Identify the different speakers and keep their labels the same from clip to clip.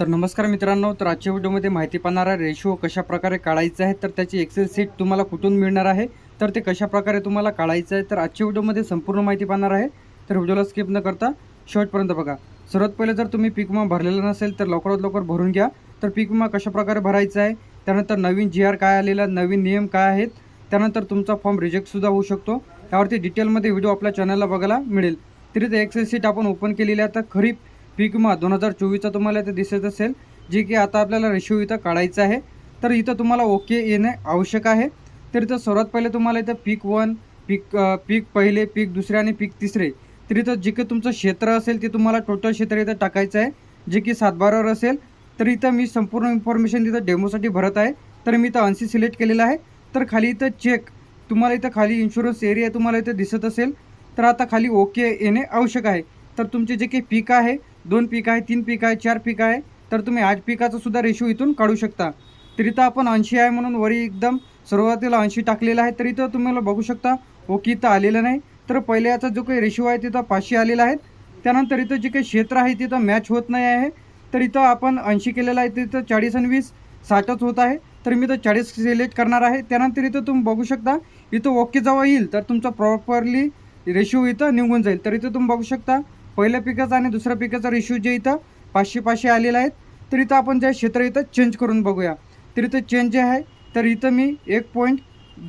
Speaker 1: तर नमस्कार मित्रांनो तर आजच्या व्हिडिओमध्ये माहिती पाहणारा रेशो कशा प्रकारे काढायचा आहे तर त्याची एक्सेल सीट तुम्हाला कुठून मिळणार आहे तर ते कशा प्रकारे तुम्हाला काढायचं आहे तर आजच्या व्हिडिओमध्ये संपूर्ण माहिती पाहणार आहे. तर व्हिडिओला स्किप न करता शेवटपर्यंत बघा. सर्वात पहिले जर तुम्ही पीक विमा भरलेला नसेल तर लवकरात लवकर भरून घ्या. तर पीक विमा कशा प्रकारे भरायचा आहे त्यानंतर नवीन जी आर काय आलेला नवीन नियम काय आहेत त्यानंतर तुमचा फॉर्म रिजेक्टसुद्धा होऊ शकतो. त्यावरती डिटेलमध्ये व्हिडिओ आपल्या चॅनलला बघायला मिळेल. तरी ते एक्सेल सीट आपण ओपन केलेली आहे तर खरीप पीक विमा दोन हजार चोवीसचा तुम्हाला इथे दिसत असेल जे की आता आपल्याला रेशिओ इथं काढायचं आहे. तर इथं तुम्हाला ओके येणे आवश्यक आहे. तर इथं सर्वात पहिले तुम्हाला इथं पीक वन पीक पीक पहिले पीक दुसरे आणि पीक तिसरे. तर इथं जे काही तुमचं क्षेत्र असेल ते तुम्हाला टोटल क्षेत्र इथं टाकायचं आहे. जे की सातबारावर असेल तर इथं मी संपूर्ण इन्फॉर्मेशन तिथं डेमोसाठी भरत आहे. तर मी इथं ऐंशी सिलेक्ट केलेलं आहे. तर खाली इथं चेक तुम्हाला इथं खाली इन्शुरन्स एरिया तुम्हाला इथं दिसत असेल. तर आता खाली ओके येणे आवश्यक आहे. तर तुमचे जे काही पीक आहे दोन पीक आहे तीन पीक आहे चार पीक आहे तर तुम्ही आठ पिकाचा सुद्धा रेशो इथून काढू शकता. तर इथं आपण ऐंशी आहे म्हणून वरी एकदम सुरुवातीला ऐंशी टाकलेला आहे तर इथं तुम्हाला बघू शकता हो ओके इथं आलेलं नाही. तर पहिले याचा जो काही रेशो आहे तिथं पाचशे आलेला आहे. त्यानंतर इथं जे काही क्षेत्र आहे तिथं मॅच होत नाही आहे. तर इथं आपण ऐंशी केलेलं आहे तिथं चाळीस आणि वीस साठच होत आहे. तर मी तर चाळीस सिलेक्ट करणार आहे. त्यानंतर इथं तुम्ही बघू शकता इथं ओके जवळ येईल तर तुमचा प्रॉपरली रेशो इथं निघून जाईल. तर इथं तुम्ही बघू शकता पहिल्या पिकाचा आणि दुसऱ्या पिकाचा रेशो जे इथं पाचशे पाचशे आलेला आहेत तर इथं आपण जे क्षेत्र इथं चेंज करून बघूया. तर इथं चेंज जे आहे तर इथं मी एक पॉईंट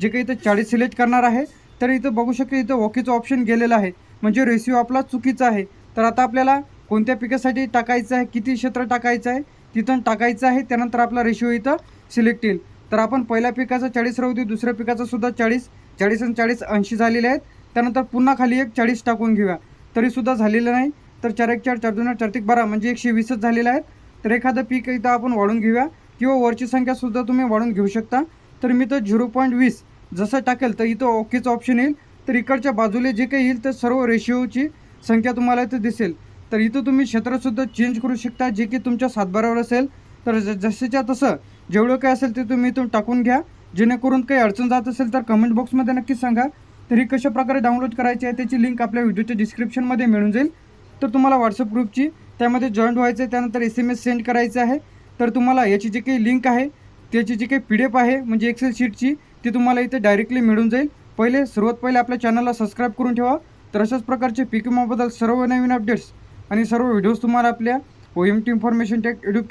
Speaker 1: जे काही इथं चाळीस सिलेक्ट करणार आहे तर इथं बघू शकतो इथं वॉकीचं ऑप्शन गेलेलं आहे. म्हणजे रेशिओ आपला चुकीचा आहे. तर आता आपल्याला कोणत्या पिकासाठी टाकायचं आहे किती क्षेत्र टाकायचं आहे तिथून टाकायचं आहे त्यानंतर आपला रेशिओ इथं सिलेक्ट येईल. तर आपण पहिल्या पिकाचा चाळीस राहू देऊ दुसऱ्या पिकाचा सुद्धा चाळीस चाळीस आणि चाळीस ऐंशी झालेले आहेत. त्यानंतर पुन्हा खाली एक चाळीस टाकून घेऊया. तरीसुद्धा झालेलं नाही. तर चार एक चार चार दोन आठ, चार एक बारा म्हणजे एकशे वीसच झालेलं आहेत. तर एखादं पीक इथं आपण वाढून घेऊया किंवा वरची संख्यासुद्धा तुम्ही वाढून घेऊ शकता. तर मी तर झिरो पॉईंट वीस जसं टाकेल तर इथं ओकेचं ऑप्शन येईल. तर इकडच्या बाजूला जे काही येईल तर सर्व रेशिओची संख्या तुम्हाला इथं दिसेल. तर इथं तुम्ही क्षेत्रसुद्धा चेंज करू शकता जे की तुमच्या सातबारावर असेल. तर ज जसेच्या तसं जेवढं काय असेल ते तुम्ही इथून टाकून घ्या. जेणेकरून काही अडचण जात असेल तर कमेंट बॉक्समध्ये नक्कीच सांगा. तरी कशा प्रकारे डाउनलोड करायची आहे त्याची लिंक आपल्या व्हिडिओच्या डिस्क्रिप्शनमध्ये मिळून जाईल. तर तुम्हाला व्हॉट्सअप ग्रुपची त्यामध्ये जॉईंट व्हायचं आहे त्यानंतर एस एम एस सेंड करायचं आहे. तर तुम्हाला याची जी काही लिंक आहे त्याची जी काही पी डी एफ आहे म्हणजे एक्सेल शीटची ती तुम्हाला इथे डायरेक्टली मिळून जाईल. पहिले सर्वात पहिले आपल्या चॅनलला सबस्क्राईब करून ठेवा. तर अशाच प्रकारचे पीक सर्व नवीन अपडेट्स आणि सर्व व्हिडिओज तुम्हाला आपल्या O M T information tech YouTube